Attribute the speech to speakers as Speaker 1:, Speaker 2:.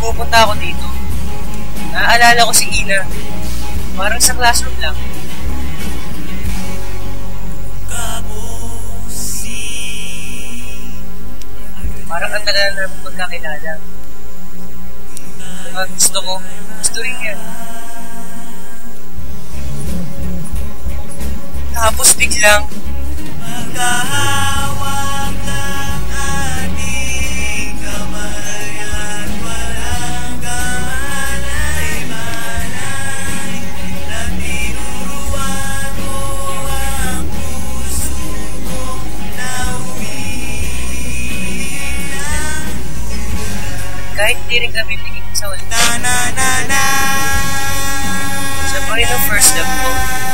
Speaker 1: pupunta ako dito, naaalala ko si Ina. Parang sa classroom lang. Parang ang tagal na magkakilala. Diba, gusto ko, gusto rin niya. Tapos biglang, kahit di rin kami tingin sa ulit.
Speaker 2: na na na na
Speaker 1: Sa bahay ng first love ko,
Speaker 2: na na